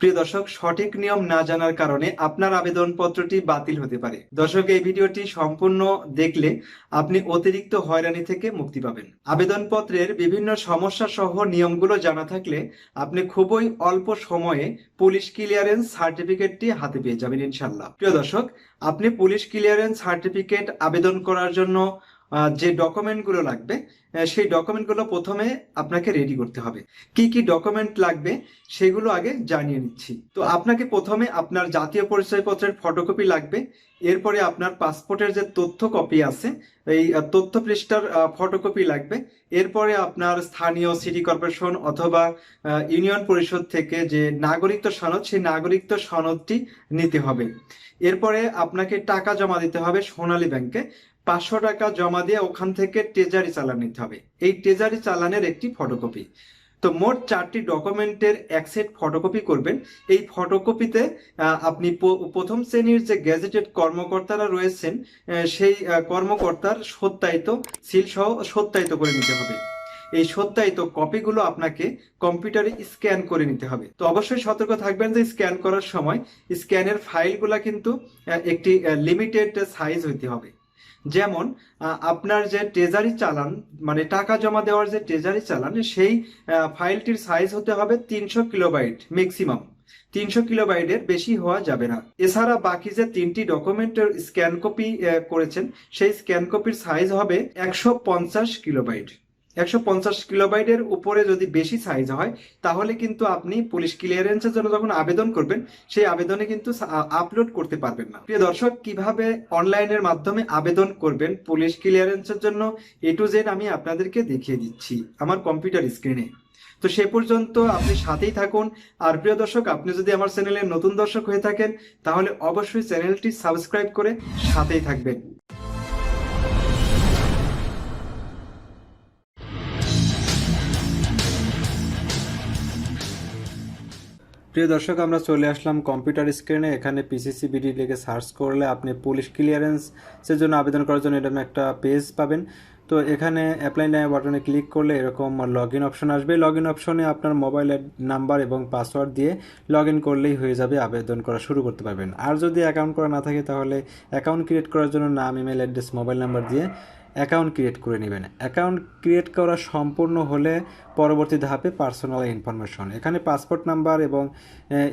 প্রিয় দর্শক, সঠিক নিয়ম না জানার কারণে আপনার আবেদনপত্রটি বাতিল হতে পারে। দর্শক, এই ভিডিওটি সম্পূর্ণ দেখলে আপনি অতিরিক্ত হয়রানি থেকে মুক্তি পাবেন। আবেদনপত্রের বিভিন্ন সমস্যা সহ নিয়মগুলো জানা থাকলে আপনি খুবই অল্প সময়ে পুলিশ ক্লিয়ারেন্স সার্টিফিকেটটি হাতে পেয়ে যাবেন ইনশাল্লাহ প্রিয় দর্শক, আপনি পুলিশ ক্লিয়ারেন্স সার্টিফিকেট আবেদন করার জন্য যে ডকুমেন্টগুলো লাগবে সেই ডকুমেন্টগুলো প্রথমে আপনাকে রেডি করতে হবে। কি কি ডকুমেন্ট লাগবে সেগুলো আগে জানিয়ে নিচ্ছি। তো আপনাকে প্রথমে আপনার জাতীয় পরিচয়পত্রের ফটোকপি লাগবে, এরপরে আপনার পাসপোর্টের যে তথ্য কপি আছে, এই তথ্য পৃষ্ঠার ফটোকপি লাগবে, এরপরে আপনার স্থানীয় সিটি কর্পোরেশন অথবা ইউনিয়ন পরিষদ থেকে যে নাগরিকত্ব সনদ, সেই নাগরিকত্ব সনদটি নিতে হবে। এরপরে আপনাকে টাকা জমা দিতে হবে সোনালী ব্যাংকে। পাঁচশো টাকা জমা দিয়ে ওখান থেকে ট্রেজারি চালান নিতে হবে। এই ট্রেজারি চালানের একটি ফটোকপি তো মোট চারটি ডকুমেন্টের এক সেট ফটোকপি করবেন। এই ফটোকপিতে আপনি প্রথম শ্রেণির যে গ্যাজেটেড কর্মকর্তারা রয়েছেন সেই কর্মকর্তার সত্যায়িত সিল সহ সত্যায়িত করে নিতে হবে। এই সত্যায়িত কপিগুলো আপনাকে কম্পিউটারে স্ক্যান করে নিতে হবে। তো অবশ্যই সতর্ক থাকবেন যে স্ক্যান করার সময় স্ক্যানের ফাইলগুলা কিন্তু একটি লিমিটেড সাইজ হইতে হবে। যেমন আপনার যে ট্রেজারি চালান মানে টাকা জমা দেওয়ার যে ট্রেজারি চালান, সেই ফাইলটির সাইজ হতে হবে তিনশো কিলোবাইট ম্যাক্সিমাম তিনশো কিলোবাইটের বেশি হওয়া যাবে না। এছাড়া বাকি যে তিনটি ডকুমেন্টের স্ক্যান কপি করেছেন, সেই স্ক্যান কপির সাইজ হবে একশো পঞ্চাশ কিলোবাইট একশো পঞ্চাশ কিলোবাইটের উপরে যদি বেশি সাইজ হয়, তাহলে কিন্তু আপনি পুলিশ ক্লিয়ারেন্সের জন্য যখন আবেদন করবেন, সেই আবেদনে কিন্তু আপলোড করতে পারবেন না। প্রিয় দর্শক, কীভাবে অনলাইনের মাধ্যমে আবেদন করবেন পুলিশ ক্লিয়ারেন্সের জন্য এ টু জেড আমি আপনাদেরকে দেখিয়ে দিচ্ছি আমার কম্পিউটার স্ক্রিনে তো সে পর্যন্ত আপনি সাথেই থাকুন। আর প্রিয় দর্শক, আপনি যদি আমার চ্যানেলের নতুন দর্শক হয়ে থাকেন, তাহলে অবশ্যই চ্যানেলটি সাবস্ক্রাইব করে সাথেই থাকবেন। প্রিয় দর্শক, আমরা চলে আসলাম কম্পিউটার স্ক্রিনে এখানে পিসিসি বিডি লিখে সার্চ করলে আপনি পুলিশ ক্লিয়ারেন্সের জন্য আবেদন করার জন্য এরকম একটা পেজ পাবেন। তো এখানে অ্যাপ্লাই নাও বাটনে ক্লিক করলে এরকম লগ ইন অপশন আসবে। লগ ইন অপশনে আপনার মোবাইলের নাম্বার এবং পাসওয়ার্ড দিয়ে লগ ইন করলেই হয়ে যাবে, আবেদন করা শুরু করতে পারবেন। আর যদি অ্যাকাউন্ট করা না থাকে, তাহলে অ্যাকাউন্ট ক্রিয়েট করার জন্য নাম ইমেল অ্যাড্রেস মোবাইল নাম্বার দিয়ে অ্যাকাউন্ট ক্রিয়েট করে নেবেন। অ্যাকাউন্ট ক্রিয়েট করা সম্পূর্ণ হলে পরবর্তী ধাপে পার্সোনাল ইনফরমেশন। এখানে পাসপোর্ট নাম্বার এবং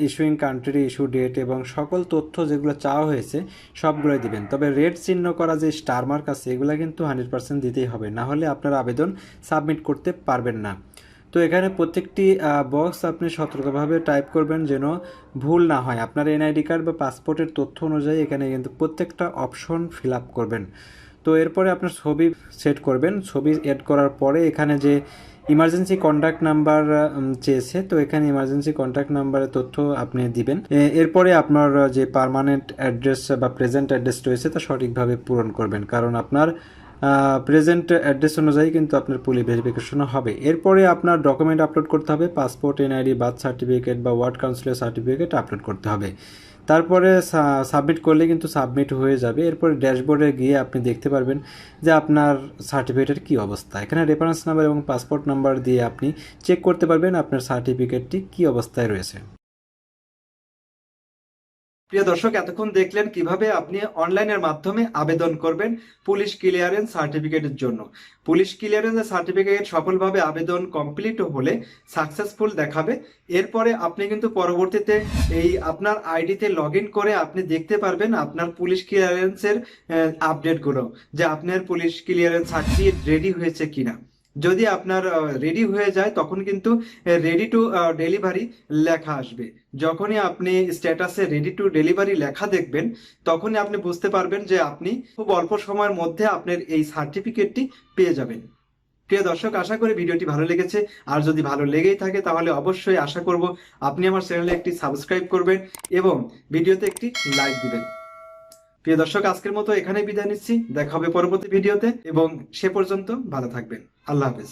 ইস্যুইং কান্ট্রি ইস্যু ডেট এবং সকল তথ্য যেগুলো চাওয়া হয়েছে সবগুলোই দিবেন। তবে রেড চিহ্ন করা যে স্টার মার্ক আছে, এগুলো কিন্তু হান্ড্রেড পার্সেন্ট দিতেই হবে। না হলে আপনার আবেদন সাবমিট করতে পারবেন না। তো এখানে প্রত্যেকটি বক্স আপনি সতর্কভাবে টাইপ করবেন যেন ভুল না হয়। আপনার এনআইডি কার্ড বা পাসপোর্টের তথ্য অনুযায়ী এখানে কিন্তু প্রত্যেকটা অপশন ফিল আপ করবেন। তো এরপরে আপনার ছবি সেট করবেন। ছবি এড করার পরে এখানে যে ইমার্জেন্সি কন্ট্যাক্ট নাম্বার চেয়েছে, তো এখানে ইমার্জেন্সি কন্ট্যাক্ট নাম্বারের তথ্য আপনি দিবেন। এরপরে আপনার যে পার্মানেন্ট অ্যাড্রেস বা প্রেজেন্ট অ্যাড্রেস রয়েছে তা সঠিকভাবে পূরণ করবেন। কারণ আপনার প্রেজেন্ট অ্যাড্রেস অনুযায়ী কিন্তু আপনার পুলি ভেরিফিকেশন হবে। এরপরে আপনার ডকুমেন্ট আপলোড করতে হবে। পাসপোর্ট এনআইডি বার্থ সার্টিফিকেট বা ওয়ার্ড কাউন্সিলের সার্টিফিকেট আপলোড করতে হবে। তারপরে সাবমিট করলে কিন্তু সাবমিট হয়ে যাবে। এরপরে ড্যাশবোর্ডে গিয়ে আপনি দেখতে পারবেন যে আপনার সার্টিফিকেটের কি অবস্থা। এখানে রেফারেন্স নাম্বার এবং পাসপোর্ট নাম্বার দিয়ে আপনি চেক করতে পারবেন আপনার সার্টিফিকেটটি কি অবস্থায় রয়েছে। প্রিয় দর্শক, এতক্ষণ দেখলেন কীভাবে আপনি অনলাইনের মাধ্যমে আবেদন করবেন পুলিশ ক্লিয়ারেন্স সার্টিফিকেটের জন্য। পুলিশ ক্লিয়ারেন্স সার্টিফিকেট সফলভাবে আবেদন কমপ্লিট হলে সাকসেসফুল দেখাবে। এরপরে আপনি কিন্তু পরবর্তীতে এই আপনার আইডিতে লগ করে আপনি দেখতে পারবেন আপনার পুলিশ ক্লিয়ারেন্সের আপডেটগুলো যে আপনার পুলিশ ক্লিয়ারেন্স সার্টিফিকেট রেডি হয়েছে কিনা। যদি আপনার রেডি হয়ে যায়, তখন কিন্তু রেডি টু ডেলিভারি লেখা আসবে। যখনই আপনি স্ট্যাটাসে রেডি টু ডেলিভারি লেখা দেখবেন, তখনই আপনি বুঝতে পারবেন যে আপনি খুব অল্প সময়ের মধ্যে আপনার এই সার্টিফিকেটটি পেয়ে যাবেন। প্রিয় দর্শক, আশা করি ভিডিওটি ভালো লেগেছে। আর যদি ভালো লেগেই থাকে, তাহলে অবশ্যই আশা করব আপনি আমার চ্যানেলে একটি সাবস্ক্রাইব করবেন এবং ভিডিওতে একটি লাইক দিবেন। প্রিয় দর্শক, আজকের মতো এখানে বিদায় নিচ্ছি। দেখা হবে পরবর্তী ভিডিওতে এবং সে পর্যন্ত ভালো থাকবেন। আল্লাহ হাফেজ।